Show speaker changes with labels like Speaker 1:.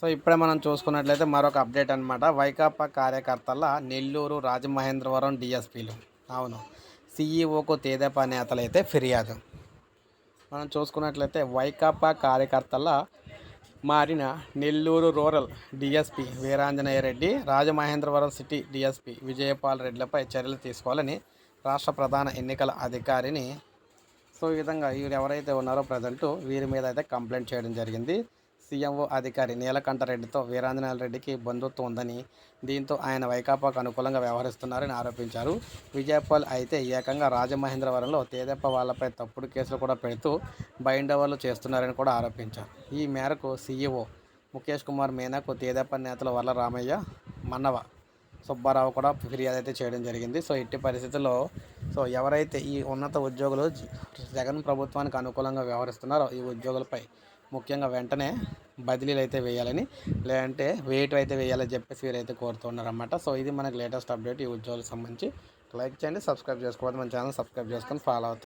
Speaker 1: So ఇప్పుడే మనం చూసుకున్నట్లయితే మరొక అప్డేట్ అనమాట వైకాపా కార్యకర్తల నెల్లూరు రాజమహేంద్రవరం డిఎస్పీలు. అవును. సీఈఓకు తేదేపా నేతలైతే ఫిర్యాదు. మనం చూసుకున్నట్లయితే వైకాపా కార్యకర్తల మారిన Nellore rural DSP Veeranjaneya Reddy Rajamahendravaram city DSP Vijayapal రెడ్డిలపై చర్యలు తీసుకోవాలని రాష్ట్ర ప్రధాన ఎన్నికల అధికారిని సో ఈ విధంగా వీరు ఎవరైతే ఉన్నారో ప్రజెంట్ వీరి మీద అయితే కంప్లైంట్ చేయడం జరిగింది. సీఎంఓ అధికారి నీలకంఠరెడ్డితో వీరాంజనేయ రెడ్డికి బంధుత్వం ఉందని దీంతో ఆయన వైకాపాకు అనుకూలంగా వ్యవహరిస్తున్నారని ఆరోపించారు. విజయపాల్ అయితే ఏకంగా రాజమహేంద్రవరంలో తేదెప్ప వాళ్ళపై తప్పుడు కేసులు కూడా పెడుతూ బైండ్ ఓవర్లు చేస్తున్నారని కూడా ఆరోపించారు. ఈ మేరకు సీఈఓ ముఖేష్ కుమార్ మీనాకు తేదెప్ప నేతల వల్ల రామయ్య మన్నవ సుబ్బారావు కూడా ఫిర్యాదు అయితే చేయడం జరిగింది. సో ఇట్టి పరిస్థితుల్లో సో ఎవరైతే ఈ ఉన్నత ఉద్యోగులు జగన్ ప్రభుత్వానికి అనుకూలంగా వ్యవహరిస్తున్నారో ఈ ఉద్యోగులపై ముఖ్యంగా వెంటనే బదిలీలు అయితే వేయాలని లేదంటే వెయిట్ అయితే వేయాలని చెప్పేసి వీరైతే కోరుతున్నారన్నమాట. సో ఇది మనకి లేటెస్ట్ అప్డేట్ ఈ ఉద్యోగులకు సంబంధించి. లైక్ చేయండి సబ్స్క్రైబ్ చేసుకోవద్దు మన ఛానల్ సబ్స్క్రైబ్ చేసుకొని ఫాలో అవుతాం